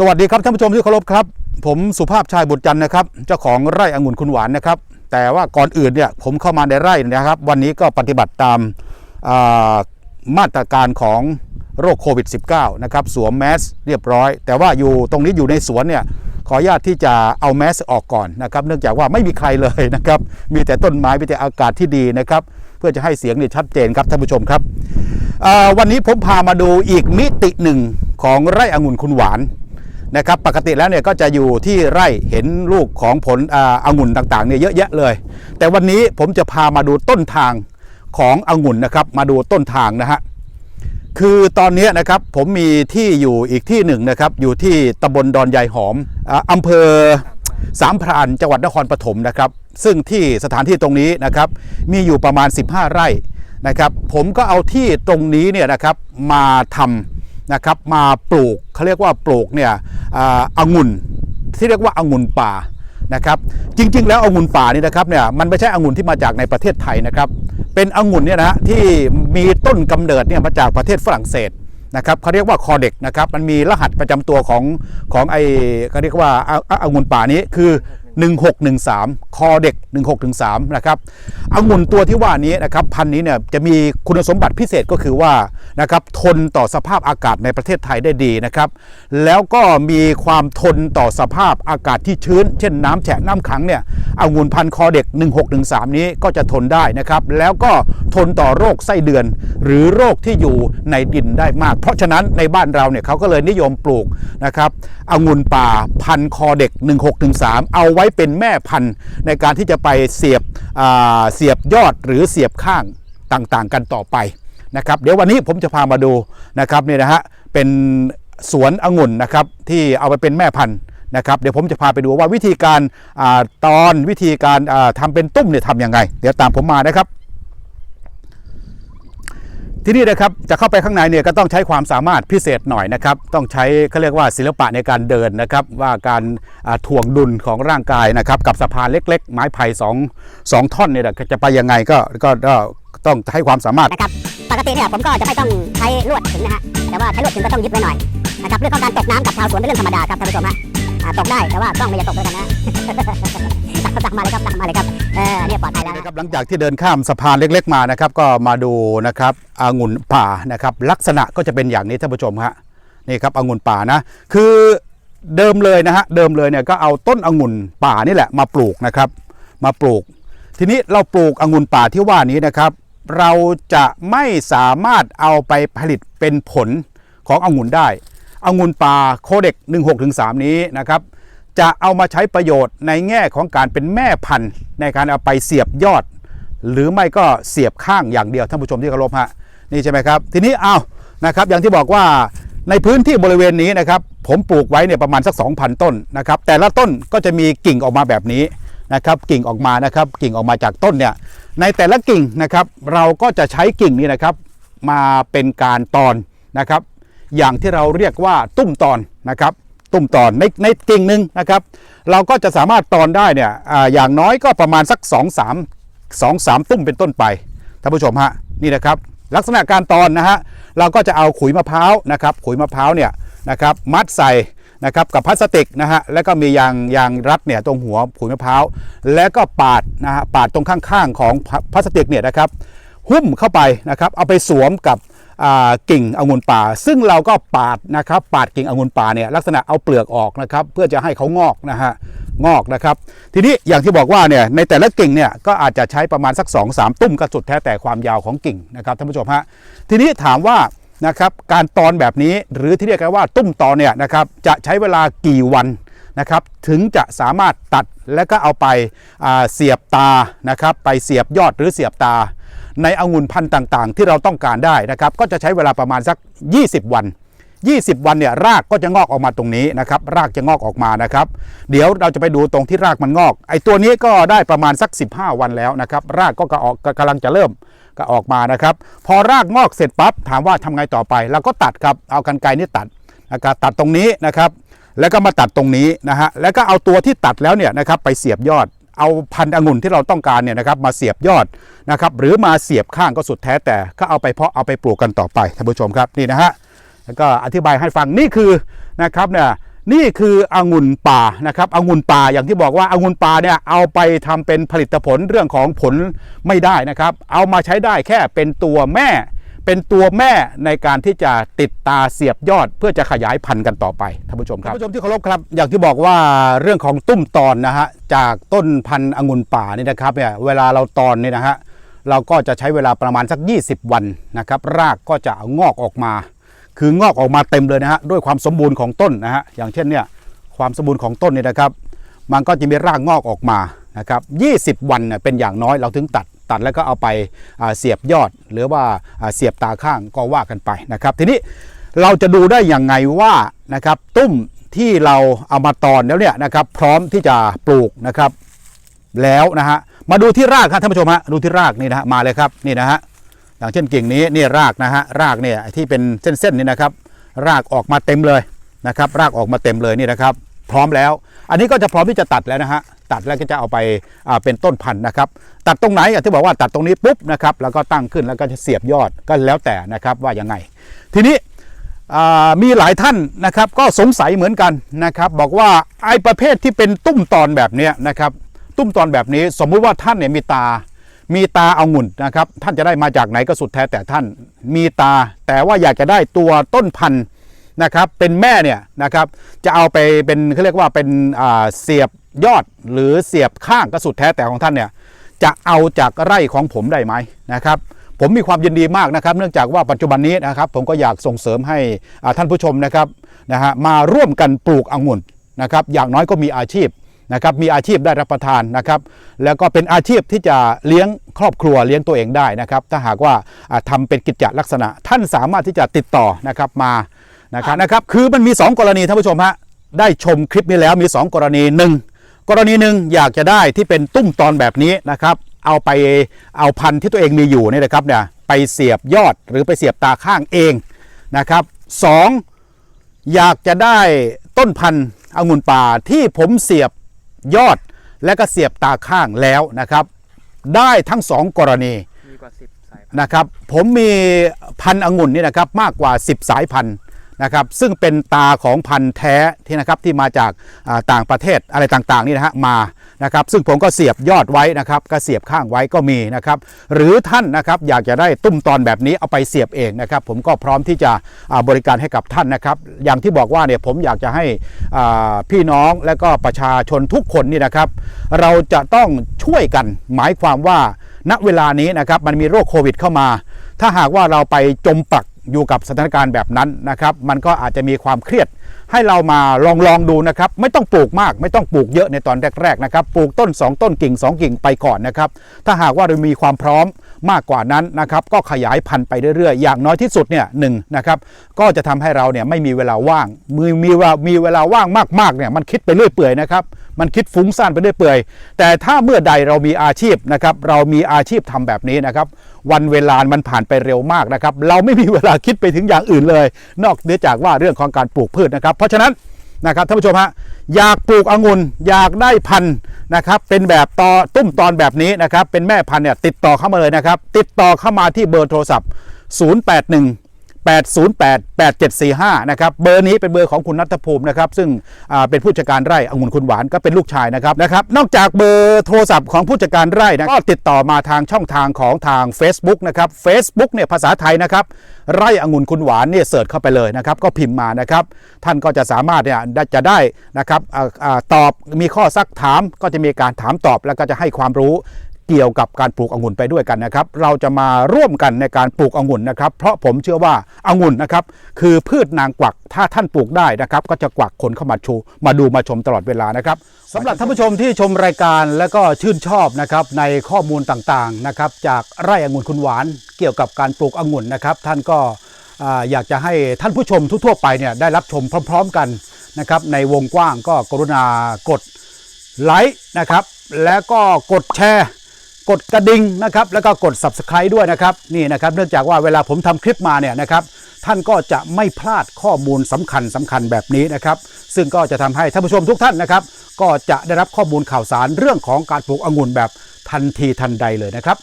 สวัสดีครับท่านผู้ชมที่เคารพครับ ผมสุภาพชายบุตรจันนะครับ เจ้าของไร่องุ่นคุณหวานนะครับ แต่ว่าก่อนอื่นเนี่ยผมเข้ามาในไร่นะครับ วันนี้ก็ปฏิบัติตามามาตรการของโรคโควิด -19 นะครับสวมแมสเรียบร้อย แต่ว่าอยู่ตรงนี้อยู่ในสวนเนี่ยขออนุญาตที่จะเอาแมสออกก่อนนะครับ เนื่องจากว่าไม่มีใครเลยนะครับ มีแต่ต้นไม้มีแต่อากาศที่ดีนะครับ เพื่อจะให้เสียงเนี่ยชัดเจนครับท่านผู้ชมครับวันนี้ผมพามาดูอีกมิติหนึ่งของไร่องุ่นคุณหวาน นะครับปกติแล้วเนี่ยก็จะอยู่ที่ไร่เห็นลูกของผลอาองุ่นต่างๆเนี่ยเยอะแยะเลย แต่วันนี้ผมจะพามาดูต้นทางขององุ่นนะครับมาดูต้นทางนะฮะคือตอนนี้นะครับผมมีที่อยู่อีกที่หนึ่งนะครับอยู่ที่ตำบลดอนยายหอมอาอำเภอสามพรานจังหวัดนครปฐมนะครับซึ่งที่สถานที่ตรงนี้นะครับมีอยู่ประมาณ 15 ไร่นะครับผมก็เอาที่ตรงนี้เนี่ยนะครับมาทำ นะครับมาปลูกเขาเรียกว่าปลูกเนี่ยอางุ่นที่เรียกว่าองุ่นป่านะครับจริง ๆ แล้วองุ่นป่านี่นะครับเนี่ยมันไม่ใช่องุ่นที่มาจากในประเทศไทยนะครับเป็นองุ่นเนี่ยนะฮะที่มีต้นกำเนิดเนี่ยมาจากประเทศฝรั่งเศสนะครับเขาเรียกว่าคอเด็กนะครับมันมีรหัสประจำตัวของของไอเขาเรียกว่าอะองุ่นป่านี้คือ 1613 คอเด็ก 1613 นะครับองุ่นตัวที่ว่านี้นะครับพันนี้เนี่ยจะมีคุณสมบัติพิเศษก็คือว่านะครับทนต่อสภาพอากาศในประเทศไทยได้ดีนะครับ แล้วก็มีความทนต่อสภาพอากาศที่ชื้น เช่นน้ำแฉะน้ำขังเนี่ยองุ่นพันคอเด็ก 1613 นี้ก็จะทนได้นะครับ แล้วก็ทนต่อโรคไส้เดือน หรือโรคที่อยู่ในดินได้มาก เพราะฉะนั้นในบ้านเราเนี่ยเขาก็เลยนิยมปลูกนะครับองุ่นป่าพันคอเด็ก 1613 เอาไว้เป็นแม่พันธุ์ในการที่จะไปเสียบเสียบยอดหรือเสียบข้างต่างๆ กันต่อไปนะครับเดี๋ยววันนี้ผมจะพามาดูนะครับเนี่ยนะฮะเป็นสวนองุ่นนะครับที่เอาไปเป็นแม่พันธุ์นะครับเดี๋ยวผมจะพาไปดูว่าวิธีการอตอนวิธีการทำทำเป็นตุ้มเนี่ยทำยังไง เดี๋ยวตามผมมานะครับ ที่นี่นะครับจะเข้าไปข้างในเนี่ยก็ต้องใช้ความสามารถพิเศษหน่อยนะครับ ต้องใช้เขาเรียกว่าศิลปะในการเดินนะครับ ว่าการถ่วงดุลของร่างกายนะครับ กับสะพานเล็ก ๆ ไม้ไผ่สองสองท่อนเนี่ยจะไปยังไงก็ก็ต้องให้ความสามารถนะครับปกติเนี่ยผมก็จะไม่ต้องใช้ลวดถึงนะฮะแต่ว่าใช้ลวดถึงก็ต้องยึดไว้หน่อยนะครับเรื่องของการตกน้ำกับชาวสวนเป็นเรื่องธรรมดาครับท่านผู้ชมฮะตกได้แต่ว่ากล้องไม่จะตกด้วยกันนะ ตักมาเลยครับตักมาเลยครับเออเนี่ยปลอดภัยแล้วนะนะครับหลังจากที่เดินข้ามสะพานเล็ก ๆ มานะครับ ก็มาดูนะครับองุ่นป่านะครับ ลักษณะก็จะเป็นอย่างนี้ท่านผู้ชมฮะนี่ครับองุ่นป่านะคือเดิมเลยนะฮะเดิมเลยเนี่ยก็เอาต้นองุ่นป่านี่แหละมาปลูกนะครับ มาปลูก ทีนี้เราปลูกองุ่นป่าที่ว่านี้นะครับ เราจะไม่สามารถเอาไปผลิตเป็นผลขององุ่นได้องุ่นป่าโคเด็ก 16-3 นี้นะครับ จะเอามาใช้ประโยชน์ในแง่ของการเป็นแม่พันธุ์ในการเอาไปเสียบยอด หรือไม่ก็เสียบข้างอย่างเดียวท่านผู้ชมที่เคารพฮะนี่ใช่ไหมครับ ทีนี้เอานะครับอย่างที่บอกว่าในพื้นที่บริเวณนี้นะครับผมปลูกไว้เนี่ยประมาณสัก 2,000 ต้นนะครับแต่ละต้นก็จะมีกิ่งออกมาแบบนี้นะครับกิ่งออกมานะครับกิ่งออกมาจากต้นเนี่ยในแต่ละกิ่งนะครับเราก็จะใช้กิ่งนี้นะครับมาเป็นการตอนนะครับอย่างที่เราเรียกว่าตุ้มตอนนะครับ ตุ้มตอนในในกิ่งหนึ่งนะครับ เราก็จะสามารถตอนได้เนี่ยออย่างน้อยก็ประมาณสัก 2 3 2 3 ตุ้มเป็นต้นไปท่านผู้ชมฮะนี่นะครับ ลักษณะการตอนนะฮะเราก็จะเอาขุยมะพร้าวนะครับ ขุยมะพร้าวเนี่ยนะครับมัดใส่นะครับกับพลาสติกนะฮะแล้วก็มียางยางรัดเนี่ยตรงหัวขุยมะพร้าวแล้วก็ปาดนะฮะปาดตรงข้างๆของพลาสติกเนี่ยนะครับหุ้มเข้าไปนะครับเอาไปสวมกับ กิ่งองุ่นป่า ซึ่งเราก็ปาดนะครับปาดกิ่งองุ่นป่าเนี่ยลักษณะเอาเปลือกออกนะครับเพื่อจะให้เขางอกนะฮะงอกนะครับ ทีนี้อย่างที่บอกว่าเนี่ยในแต่ละกิ่งเนี่ยก็อาจจะใช้ประมาณสัก 2 3 ตุ้มก็สุดแท้แต่ความยาวของกิ่งนะครับท่านผู้ชมฮะทีนี้ถามว่านะครับการตอนแบบนี้หรือที่เรียกกันว่าตุ้มตอนเนี่ยนะครับจะใช้เวลากี่วันนะครับถึงจะสามารถตัดแล้วก็เอาไปเสียบตานะครับไปเสียบยอดหรือเสียบตา ในองุ่นพันธุ์ต่างๆ ที่เราต้องการได้นะครับ ก็จะใช้เวลาประมาณสัก 20 วัน 20 วันเนี่ยรากก็จะงอกออกมาตรงนี้นะครับ รากจะงอกออกมานะครับ เดี๋ยวเราจะไปดูตรงที่รากมันงอก ไอ้ตัวนี้ก็ได้ประมาณสัก 15 วันแล้วนะครับ รากก็กระออกกำลังจะเริ่มก็ออกมานะครับ พอรากงอกเสร็จปั๊บถามว่าทำไงต่อไปเราก็ตัดครับเอากันไกรนี่ตัดนะครับตัดตรงนี้นะครับ แล้วก็มาตัดตรงนี้นะฮะแล้วก็เอาตัวที่ตัดแล้วเนี่ยนะครับไปเสียบยอด เอาพันธุ์องุ่นที่เราต้องการเนี่ยนะครับมาเสียบยอดนะครับหรือมาเสียบข้างก็สุดแท้แต่ก็เอาไปเพาะเอาไปปลูกกันต่อไปท่านผู้ชมครับนี่นะฮะแล้วก็อธิบายให้ฟังนี่คือนะครับเนี่ยนี่คือองุ่นป่านะครับองุ่นป่าอย่างที่บอกว่าองุ่นป่าเนี่ยเอาไปทำเป็นผลิตผลเรื่องของผลไม่ได้นะครับ เอามาใช้ได้แค่เป็นตัวแม่ เป็นตัวแม่ในการที่จะติดตาเสียบยอด เพื่อจะขยายพันธุ์กันต่อไปท่านผู้ชมครับท่านผู้ชมที่เคารพครับอย่างที่บอกว่าเรื่องของตุ้มตอนนะฮะจากต้นพันธุ์องุ่นป่านี่นะครับเนี่ยเวลาเราตอนนี่นะฮะเราก็จะใช้เวลาประมาณสัก 20 วันนะครับรากก็จะงอกออกมา คืองอกออกมาเต็มเลยนะฮะด้วยความสมบูรณ์ของต้นนะฮะอย่างเช่นเนี่ยความสมบูรณ์ของต้นเนี่ยนะครับ มันก็จะมีรากงอกออกมานะครับ20 วันเนี่ยเป็นอย่างน้อยเราถึงตัด ตัดแล้วก็เอาไปเสียบยอดหรือว่าอ่าเสียบตาข้างก็ว่ากันไปนะครับ ทีนี้เราจะดูได้อย่างไงว่านะครับตุ้มที่เราเอามาตอนแล้วเนี่ยนะครับพร้อมที่จะปลูกนะครับแล้วนะฮะมาดูที่รากครับท่านผู้ชมฮะดูที่รากนี่นะฮะมาเลยครับนี่นะฮะอย่างเช่นกิ่งนี้นี่รากนะฮะรากเนี่ยที่เป็นเส้นๆนี่นะครับ รากออกมาเต็มเลยนะครับ รากออกมาเต็มเลยนี่นะครับ พร้อมแล้ว อันนี้ก็จะพร้อมที่จะตัดแล้วนะฮะตัดแล้วก็จะเอาไปเป็นต้นพันธุ์นะครับ ตัดตรงไหนอะที่บอกว่าตัดตรงนี้ปุ๊บนะครับแล้วก็ตั้งขึ้นแล้วก็จะเสียบยอดก็แล้วแต่นะครับว่ายังไง ทีนี้มีหลายท่านนะครับก็สงสัยเหมือนกันนะครับบอกว่าไอ้ประเภทที่เป็นตุ้มตอนแบบนี้นะครับตุ้มตอนแบบนี้สมมุติว่าท่านเนี่ยมีตา มีตาเอางุ่นนะครับท่านจะได้มาจากไหนก็สุดแท้แต่ท่านมีตา แต่ว่าอยากจะได้ตัวต้นพันธุ์ นะครับเป็นแม่เนี่ยนะครับจะเอาไปเป็นเขาเรียกว่าเป็นเสียบยอดหรือเสียบข้างก็สุดแท้แต่ของท่านเนี่ยจะเอาจากไร่ของผมได้ไหมนะครับผมมีความยินดีมากนะครับ เนื่องจากว่าปัจจุบันนี้นะครับผมก็อยากส่งเสริมให้ท่านผู้ชมนะครับนะฮะมาร่วมกันปลูกองุ่นนะครับอย่างน้อยก็มีอาชีพนะครับมีอาชีพได้รับประทานนะครับแล้วก็เป็นอาชีพที่จะเลี้ยงครอบครัวเลี้ยงตัวเองได้นะครับถ้าหากว่าอ่าทำเป็นกิจจลักษณะท่านสามารถที่จะติดต่อนะครับมา นะครับนะครับคือมันมี 2 กรณีท่านผู้ชมฮะได้ชมคลิปนี้แล้วมี 2 กรณีหนึ่งกรณีหนึ่งอยากจะได้ที่เป็นตุ้มตอนแบบนี้นะครับ เอาไปเอาพันธุ์ที่ตัวเองมีอยู่เนี่ยนะครับเนี่ยไปเสียบยอดหรือไปเสียบตาข้างเองนะครับสองอยากจะได้ต้นพันธุ์องุ่นป่าที่ผมเสียบยอดและก็เสียบตาข้างแล้วนะครับ ได้ทั้งสองกรณีมีกว่าสิบสายพันธุ์นะครับ ผมมีพันธุ์องุ่นนี่นะครับมากกว่า 10 สายพันธุ์ นะครับซึ่งเป็นตาของพันธุ์แท้ที่นะครับที่มาจากต่างประเทศอะไรต่างๆนี่นะฮะมานะครับซึ่งผมก็เสียบยอดไว้นะครับก็เสียบข้างไว้ก็มีนะครับหรือท่านนะครับอยากจะได้ตุ้มตอนแบบนี้เอาไปเสียบเองนะครับผมก็พร้อมที่จะบริการให้กับท่านนะครับอย่างที่บอกว่าเนี่ยผมอยากจะให้พี่น้องและก็ประชาชนทุกคนนี่นะครับเราจะต้องช่วยกันหมายความว่าณเวลานี้นะครับมันมีโรคโควิดเข้ามา ถ้าหากว่าเราไปจมปัก อยู่กับสถานการณ์แบบนั้นนะครับ มันก็อาจจะมีความเครียด ให้เรามาลองลองดูนะครับ ไม่ต้องปลูกมาก ไม่ต้องปลูกเยอะในตอนแรกๆนะครับ ปลูกต้น 2 ต้นกิ่ง 2 กิ่งไปก่อนนะครับ ถ้าหากว่าเรามีความพร้อมมากกว่านั้นนะครับ ก็ขยายพันธุ์ไปเรื่อยๆ อย่างน้อยที่สุดเนี่ยหนึ่งนะครับ ก็จะทำให้เราเนี่ยไม่มีเวลาว่างมีมีวลามีเวลาว่างมากๆเนี่ยมันคิดไปเรื่อยเปื่อยนะครับ มันคิดฟุ้งซ่านไปเรื่อยเปื่อย แต่ถ้าเมื่อใดเรามีอาชีพนะครับเรามีอาชีพทำแบบนี้นะครับ วันเวลามันผ่านไปเร็วมากนะครับ เราไม่มีเวลาคิดไปถึงอย่างอื่นเลย นอกเหนือจากว่าเรื่องของการปลูกพืชนะครับ เพราะฉะนั้นนะครับท่านผู้ชมฮะอยากปลูกองุ่นอยากได้พันธุ์นะครับเป็นแบบตอตุ้มตอนแบบนี้นะครับเป็นแม่พันธุ์เนี่ยติดต่อเข้ามาเลยนะครับติดต่อเข้ามาที่เบอร์โทรศัพท์ 081 808 8745 นะครับ เบอร์นี้เป็นเบอร์ของคุณนัทภูมินะครับ ซึ่งเป็นผู้จัดการไร่องุ่นคุณหวานก็เป็นลูกชายนะครับนะครับ นอกจากเบอร์โทรศัพท์ของผู้จัดการไร่นะก็ติดต่อมาทางช่องทางของทาง Facebook นะครับ Facebook เนี่ยภาษาไทยนะครับ ไร่องุ่นคุณหวานเนี่ยเสิร์ชเข้าไปเลยนะครับ ก็พิมพ์มานะครับ ท่านก็จะสามารถเนี่ยจะได้นะครับออตอบมีข้อซักถามก็จะมีการถามตอบแล้วก็จะให้ความรู้ เกี่ยวกับการปลูกองุ่นไปด้วยกันนะครับ เราจะมาร่วมกันในการปลูกองุ่นนะครับ เพราะผมเชื่อว่าองุ่นนะครับคือพืชนางกวักถ้าท่านปลูกได้นะครับ ก็จะกวักคนเข้ามาชูมาดูมาชมตลอดเวลานะครับสำหรับท่านผู้ชมที่ชมรายการและก็ชื่นชอบนะครับในข้อมูลต่างๆนะครับจากไร่องุ่นคุณหวาน เกี่ยวกับการปลูกองุ่นนะครับ ท่านก็อยากจะให้ท่านผู้ชมทั่วๆไปเนี่ยได้รับชมพร้อม ๆกันนะครับในวงกว้างก็กรุณากดไลค์นะครับแล้วก็กดแชร์ กดกระดิ่งนะครับแล้วก็กด subscribe ด้วยนะครับนี่นะครับเนื่องจากว่าเวลาผมทำคลิปมาเนี่ยนะครับท่านก็จะไม่พลาดข้อมูลสำคัญสำคัญแบบนี้นะครับ ซึ่งก็จะทำให้ท่านผู้ชมทุกท่านนะครับ ก็จะได้รับข้อมูลข่าวสารเรื่องของการปลูกองุ่นแบบทันทีทันใดเลยนะครับ